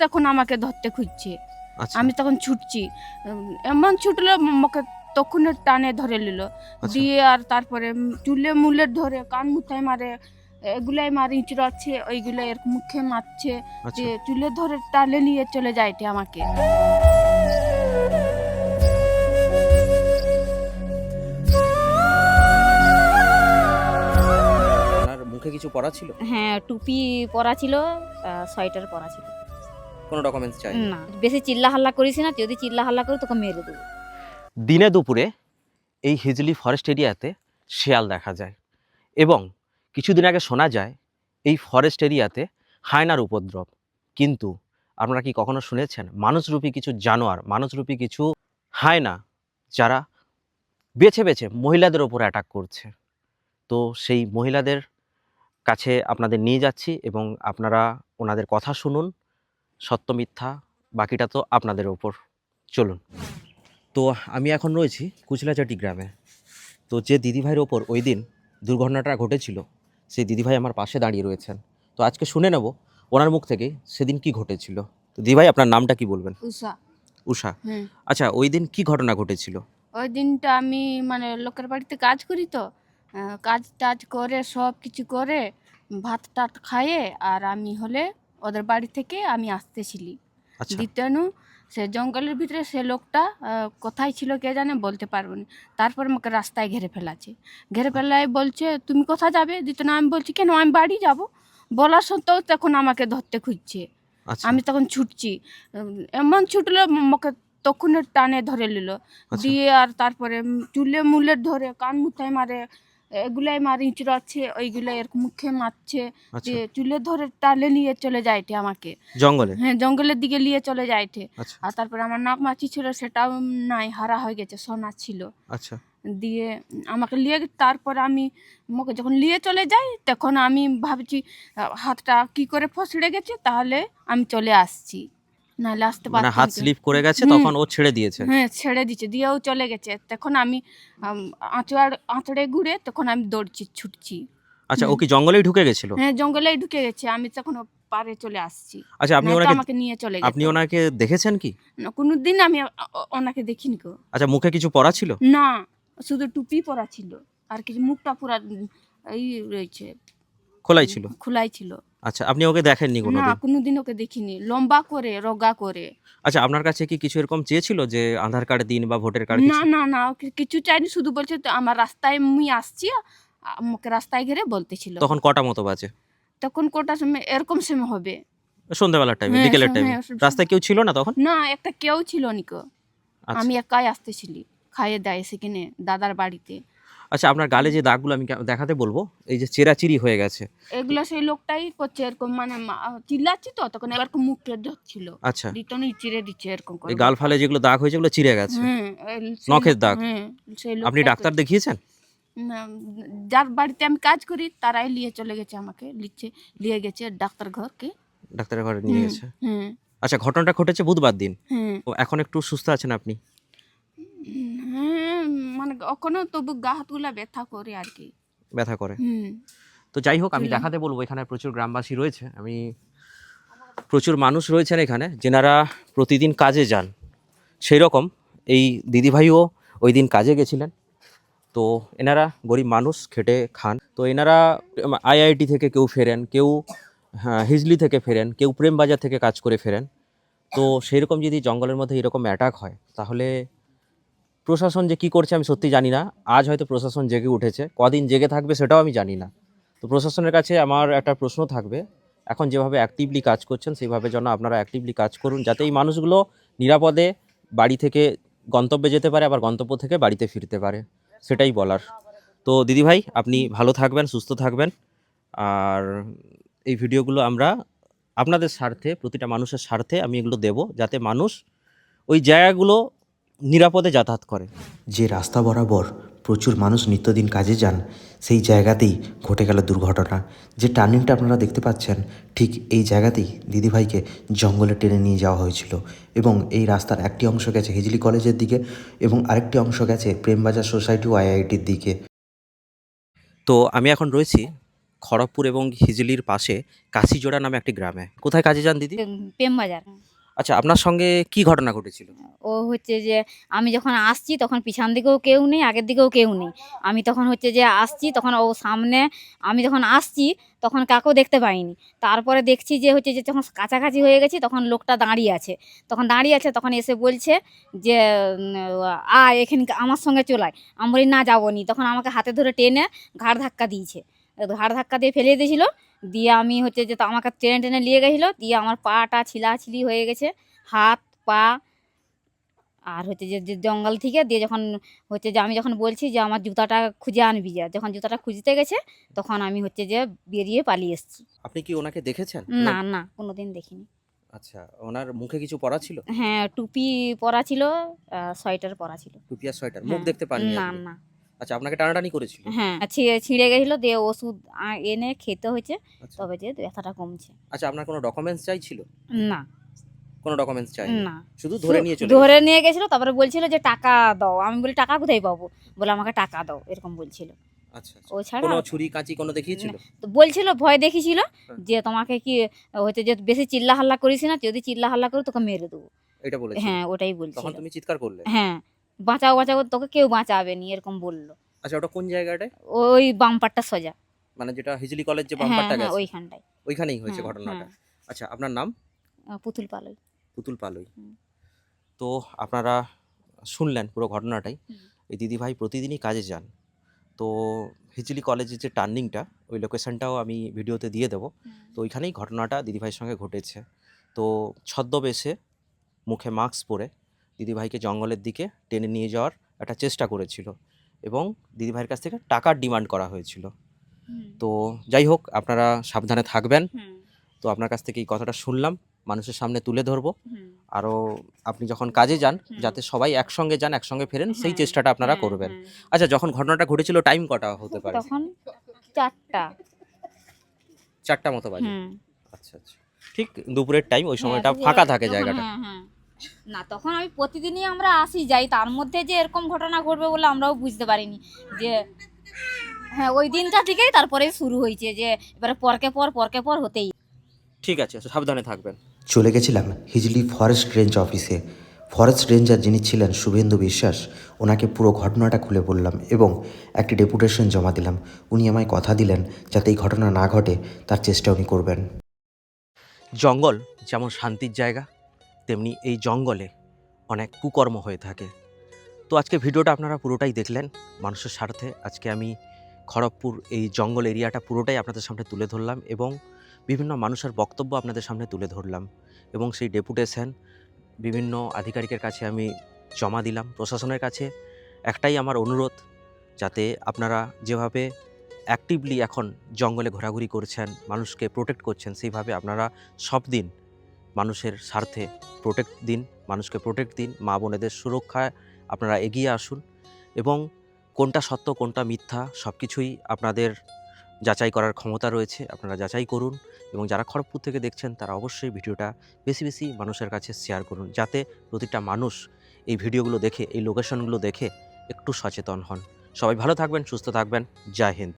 তখন আমাকে ধরতে খুঁজছে। আচ্ছা। আমি তখন ছুটছি। এমন ছুটলো আমাকে তখন টানে ধরে নিল। আচ্ছা। দিয়ে আর তারপরে চুলে মুলে ধরে কান মুথায় মারে এগুলাই মারে ইঁচড়াচ্ছে ওইগুলো এর মুখে মারছে। আচ্ছা। দিয়ে চুলে ধরে টালে নিয়ে চলে যায় এটা আমাকে। মুখে কিছু পড়া ছিল? হ্যাঁ টুপি পরা ছিল সোয়েটার পরা ছিল। কোনো ডকুমেন্টস চাই না বেশি চিল্লা হাল্লা করিস না যদি চিল্লা হাল্লা করি তোকে মেরে দেবো। দিনে দুপুরে এই হিজলি ফরেস্ট এরিয়াতে শিয়াল দেখা যায় এবং কিছুদিন আগে শোনা যায় এই ফরেস্ট এরিয়াতে হায়নার উপদ্রব। কিন্তু আপনারা কি কখনো শুনেছেন? মানুষরূপী কিছু জানোয়ার মানুষরূপী কিছু হায়না যারা বেছে বেছে মহিলাদের ওপর অ্যাটাক করছে। তো সেই মহিলাদের কাছে আপনাদের নিয়ে যাচ্ছি এবং আপনারা ওনাদের কথা শুনুন। সত্য মিথ্যা বাকিটা তো আপনাদের ওপর চলুন। তো আমি এখন রয়েছি কুচলাচাটি গ্রামে। তো যে দিদিভাইয়ের ওপর ওই দিন দুর্ঘটনাটা ঘটেছিল সেই দিদিভাই আমার পাশে দাঁড়িয়ে রয়েছেন। তো আজকে শুনে নেব ওনার মুখ থেকে সেদিন কি ঘটেছিল। তো দিদিভাই আপনার নামটা কি বলবেন? উষা। উষা। আচ্ছা ওই দিন কি ঘটনা ঘটেছিল? ওই দিনটা আমি মানে লোকের বাড়িতে কাজ করি তো। কাজ টাজ করে সব কিছু করে ভাত টাত খাইয়ে আর আমি হলে ওদের বাড়ি থেকে আমি আসতেছিলি আচ্ছা। দ্বিতীয়নু সে জঙ্গলের ভিতরে সে লোকটা কোথায় ছিল কে জানে বলতে পারব না। তারপর আমাকে রাস্তায় ঘেরে ফেলাছে ঘেরে ফেলায় বলছে তুমি কোথায় যাবে? দ্বিতীয় আমি বলছি কেন? আমি বাড়ি যাব। বলার সত্ত্বেও তখন আমাকে ধরতে খুঁজছে। আচ্ছা। আমি তখন ছুটছি। এমন ছুটলো আমাকে তখন টানে ধরে নিল। আচ্ছা। দিয়ে আর তারপরে চুলে মুলে ধরে কান মুথায় মারে। এগুলাই মারে ইঁচড়াচ্ছে ওইগুলো এর মুখে মারছে যে দিয়ে চুলে ধরে টালে নিয়ে চলে যায় এটে আমাকে। জঙ্গলে? হ্যাঁ জঙ্গলের দিকে নিয়ে চলে যায় এটে আচ্ছা। আর তারপরে আমার নাক মাছি ছিল সেটাও নাই হারা হয়ে গেছে সোনা ছিল। আচ্ছা। দিয়ে আমাকে নিয়ে তারপর আমি আমাকে যখন নিয়ে চলে যাই তখন আমি ভাবছি হাতটা কি করে ফসড়ে গেছে তাহলে আমি চলে আসছি। নাহলে আসতে মানে হাত স্লিপ করে গেছে তখন ও ছেড়ে দিয়েছে। হ্যাঁ ছেড়ে দিয়েও চলে গেছে। তখন আমি আঁচড় আঁচড়ে ঘুরে তখন আমি দৌড়ছি ছুটছি। আচ্ছা ও কি জঙ্গলেই ঢুকে গেছিল? হ্যাঁ জঙ্গলেই ঢুকে গেছে আমি তখন পারে চলে আসছি। আচ্ছা আপনি ওনাকে আমাকে নিয়ে চলে আপনি ওনাকে দেখেছেন কি? কোনো দিন আমি ওনাকে দেখিনি গো। আচ্ছা মুখে কিছু পড়া ছিল? না শুধু টুপি পরা ছিল আর কিছু মুখটা পুরা এই রয়েছে। খোলাই ছিল? খোলাই ছিল। আচ্ছা আপনি ওকে দেখেননি কোনো না কোনোদিন? ওকে দেখিনি। লম্বা করে রোগা করে। আচ্ছা আপনার কাছে কি কিছু এরকম চেয়েছিল যে আধার কার্ড দিন বা ভোটার কার্ড না না না ওকে কিছু চাইনি শুধু বলছে তো আমার রাস্তায় আমি আসছি আমাকে রাস্তায় ঘিরে বলতেছিল। তখন কটা মতো বাজে? তখন কটা সময় এরকম সময় হবে। সন্ধ্যাবেলার টাইমে হ্যাঁ, বিকেলের টাইমে রাস্তায় কেউ ছিল না তখন? না একটা কেউ ছিল নিকো আচ্ছা। আমি একাই আসতেছিলি খাইয়ে দেয় সেখানে দাদার বাড়িতে। আচ্ছা আপনার গালে যে দাগগুলো আমি দেখাতে বলব এই যে চেরাচিরি হয়ে গেছে। এগুলো সেই লোকটাই করছে এরকম মানে চিল্লাচ্ছি তো তখন এরকম মুখে ধরছিল। আচ্ছা। রিটন চিড়ে দিচ্ছে এরকম করে। এই গাল ফালে যেগুলো দাগ হয়েছে ওগুলো চিড়ে গেছে। নখের দাগ? সেই আপনি ডাক্তার দেখিয়েছেন? না, যার বাড়িতে আমি কাজ করি তারাই নিয়ে চলে গেছে আমাকে লিখছে নিয়ে গেছে ডাক্তার ঘরকে। ডাক্তারের ঘরে নিয়ে গেছে? হুম। আচ্ছা ঘটনাটা ঘটেছে বুধবার দিন। এখন একটু সুস্থ আছেন আপনি? এখনও তবু গা হাতগুলা ব্যথা করে আর কি ব্যথা করে। তো যাই হোক আমি দেখাতে বলব এখানে প্রচুর গ্রামবাসী রয়েছে। আমি প্রচুর মানুষ রয়েছেন এখানে যেনারা প্রতিদিন কাজে যান। সেই রকম এই দিদিভাইও ওই দিন কাজে গেছিলেন। তো এনারা গরিব মানুষ খেটে খান। তো এনারা আইআইটি থেকে কেউ ফেরেন কেউ হ্যাঁ, হিজলি থেকে ফেরেন কেউ প্রেমবাজার থেকে কাজ করে ফেরেন। তো সেই রকম যদি জঙ্গলের মধ্যে এরকম অ্যাটাক হয় তাহলে প্রশাসন যে কি করছে আমি সত্যি জানি না। আজ হয়তো প্রশাসন জেগে উঠেছে। কদিন জেগে থাকবে সেটাও আমি জানি না। তো প্রশাসনের কাছে আমার একটা প্রশ্ন থাকবে। এখন যেভাবে অ্যাক্টিভলি কাজ করছেন, সেইভাবে যেন আপনারা অ্যাক্টিভলি কাজ করুন, যাতে এই মানুষগুলো নিরাপদে বাড়ি থেকে গন্তব্যে যেতে পারে, আবার গন্তব্য থেকে বাড়িতে ফিরতে পারে। সেটাই বলার। তো দিদিভাই, আপনি ভালো থাকবেন, সুস্থ থাকবেন। আর এই ভিডিওগুলো আমরা আপনাদের স্বার্থে, প্রতিটা মানুষের স্বার্থে আমি এগুলো দেব, যাতে মানুষ ওই জায়গাগুলো নিরাপদে যাতায়াত করে। যে রাস্তা বরাবর প্রচুর মানুষ নিত্যদিন কাজে যান সেই জায়গাতেই ঘটে গেল দুর্ঘটনা। যে টার্নিংটা আপনারা দেখতে পাচ্ছেন ঠিক এই জায়গাতেই দিদিভাইকে জঙ্গলে টেনে নিয়ে যাওয়া হয়েছিল এবং এই রাস্তার একটি অংশ গেছে হিজলি কলেজের দিকে এবং আরেকটি অংশ গেছে প্রেমবাজার সোসাইটি ও আইআইটির দিকে। তো আমি এখন রয়েছি খড়গপুর এবং হিজলির পাশে কাশিজোড়া নামে একটি গ্রামে। কোথায় কাজে যান দিদি? প্রেম বাজার আচ্ছা আপনার সঙ্গে কি ঘটনা ঘটেছিল? ও হচ্ছে যে আমি যখন আসছি তখন পিছন দিকেও কেউ নেই আগের দিকেও কেউ নেই। আমি তখন হচ্ছে যে আসছি তখন ও সামনে আমি যখন আসছি তখন কাকেও দেখতে পাইনি। তারপরে দেখছি যে হচ্ছে যে যখন কাছাকাছি হয়ে গেছি তখন লোকটা দাঁড়িয়ে আছে। তখন দাঁড়িয়ে আছে তখন এসে বলছে যে উম, আ এখানে আমার সঙ্গে চলায় আমি বলি না যাব নি। তখন আমাকে হাতে ধরে টেনে ঘাড় ধাক্কা দিয়েছে। ঘাড় ধাক্কা দিয়ে ফেলে দিয়েছিল। দিয়ে আমি হচ্ছে যে তা আমাকে টেনে টেনে নিয়ে গেছিল। দিয়ে আমার পাটা ছিলাছিলি হয়ে গেছে হাত পা আর হচ্ছে যে যে জঙ্গল থেকে দিয়ে যখন হচ্ছে যে আমি যখন বলছি যে আমার জুতাটা খুঁজে আনবি যা যখন জুতাটা খুঁজতে গেছে তখন আমি হচ্ছে যে বেরিয়ে পালিয়ে এসেছি। আপনি কি ওনাকে দেখেছেন? না না। কোনোদিন দেখিনি। আচ্ছা ওনার মুখে কিছু পরা ছিল? হ্যাঁ টুপি পরা ছিল সোয়েটার পরা ছিল। টুপি আর সোয়েটার মুখ হ্যাঁ। দেখতে পাননি না না। আচ্ছা আপনাকে টানাটানি করেছিল? হ্যাঁ ছিঁড়ে ছিঁড়ে গেছিল দিয়ে ওষুধ আ- এনে খেতে হয়েছে আচ্ছা। তবে যে ব্যথাটা কমছে। আচ্ছা আপনার কোনো ডকুমেন্টস চাইছিল? না। কোনো ডকুমেন্টস চাই না। শুধু ধরে নিয়ে চলে ধরে নিয়ে গেছিল তারপরে বলছিল যে টাকা দাও। আমি বলি টাকা কোথায় পাবো? বলে আমাকে টাকা দাও এরকম বলছিল। গেছে। আচ্ছা আচ্ছা। ও ছাড়া কোনো ছুরি কাঁচি কোনো দেখিয়েছিল? তো বলছিল ভয় দেখিয়েছিল হ্যাঁ। যে তোমাকে কি হচ্ছে যে বেশি চিল্লা হাল্লা করিস না যদি চিল্লা হাল্লা করো তোকে মেরে দেবো। এটা বলেছিল? হ্যাঁ ওটাই বলছিল। তুমি চিৎকার করলে? হ্যাঁ। বাঁচাও বাঁচাও তোকে কেউ বাঁচাবে নি এরকম বলল। আচ্ছা ওটা কোন জায়গাটায়? ওই বাম্পারটা সোজা। মানে যেটা হিজলি কলেজ যে হ্যাঁ বাম্পারটা হ্যাঁ গেছে? ওইখানটায়। ওইখানেই হয়েছে হ্যাঁ, ঘটনাটা। হ্যাঁ। আচ্ছা আপনার নাম? পুতুল পালই। পুতুল পালই। তো আপনারা শুনলেন পুরো ঘটনাটাই। এই দিদিভাই প্রতিদিনই কাজে যান। তো হিজলি কলেজের যে টার্নিংটা ওই লোকেশনটাও আমি ভিডিওতে দিয়ে দেবো। তো ওইখানেই ঘটনাটা দিদিভাইয়ের সঙ্গে ঘটেছে। তো ছদ্মবেশে মুখে মাস্ক পরে দিদিভাইকে জঙ্গলের দিকে টেনে নিয়ে যাওয়ার একটা চেষ্টা করেছিল এবং দিদিভাইয়ের কাছ থেকে টাকার ডিমান্ড করা হয়েছিল। তো যাই হোক আপনারা সাবধানে থাকবেন। তো আপনার কাছ থেকে এই কথাটা শুনলাম মানুষের সামনে তুলে ধরবো। আরও আপনি যখন কাজে যান যাতে সবাই একসঙ্গে যান একসঙ্গে ফেরেন সেই চেষ্টাটা আপনারা করবেন। আচ্ছা যখন ঘটনাটা ঘটেছিল টাইম কটা হতে পারে? তখন চারটা। চারটা মতো বাজে? আচ্ছা আচ্ছা। ঠিক দুপুরের টাইম ওই সময়টা হ্যাঁ, ফাঁকা থাকে জায়গাটা। হ্যাঁ, হ্যাঁ। না তখন আমি প্রতিদিনই আমরা আসি যাই। তার মধ্যে যে এরকম ঘটনা ঘটবে বলে আমরাও বুঝতে পারিনি যে হ্যাঁ ওই দিনটা থেকেই তারপরে শুরু হয়েছে যে এবারে পরকে পর পরকে পর হতেই। ঠিক আছে আচ্ছা, সাবধানে থাকবেন। চলে গেছিলাম হিজলি ফরেস্ট রেঞ্জ অফিসে। ফরেস্ট রেঞ্জার যিনি ছিলেন শুভেন্দু বিশ্বাস ওনাকে পুরো ঘটনাটা খুলে বললাম এবং একটি ডেপুটেশন জমা দিলাম। উনি আমায় কথা দিলেন যাতে এই ঘটনা না ঘটে তার চেষ্টা উনি করবেন। জঙ্গল যেমন শান্তির জায়গা তেমনি এই জঙ্গলে অনেক কুকর্ম হয়ে থাকে। তো আজকে ভিডিওটা আপনারা পুরোটাই দেখলেন মানুষের স্বার্থে। আজকে আমি খড়গপুর এই জঙ্গল এরিয়াটা পুরোটাই আপনাদের সামনে তুলে ধরলাম এবং বিভিন্ন মানুষের বক্তব্য আপনাদের সামনে তুলে ধরলাম এবং সেই ডেপুটেশন বিভিন্ন আধিকারিকের কাছে আমি জমা দিলাম। প্রশাসনের কাছে একটাই আমার অনুরোধ, যাতে আপনারা যেভাবে অ্যাক্টিভলি এখন জঙ্গলে ঘোরাঘুরি করছেন, মানুষকে প্রোটেক্ট করছেন, সেইভাবে আপনারা সব দিন মানুষের স্বার্থে প্রোটেক্ট দিন, মানুষকে প্রোটেক্ট দিন, মা বোনেদের সুরক্ষায় আপনারা এগিয়ে আসুন এবং কোনটা সত্য, কোনটা মিথ্যা সব কিছুই আপনাদের যাচাই করার ক্ষমতা রয়েছে, আপনারা যাচাই করুন এবং যারা খড়গপুর থেকে দেখছেন তারা অবশ্যই ভিডিওটা বেশি বেশি মানুষের কাছে শেয়ার করুন যাতে প্রতিটা মানুষ এই ভিডিওগুলো দেখে, এই লোকেশনগুলো দেখে একটু সচেতন হন। সবাই ভালো থাকবেন, সুস্থ থাকবেন। জয় হিন্দ।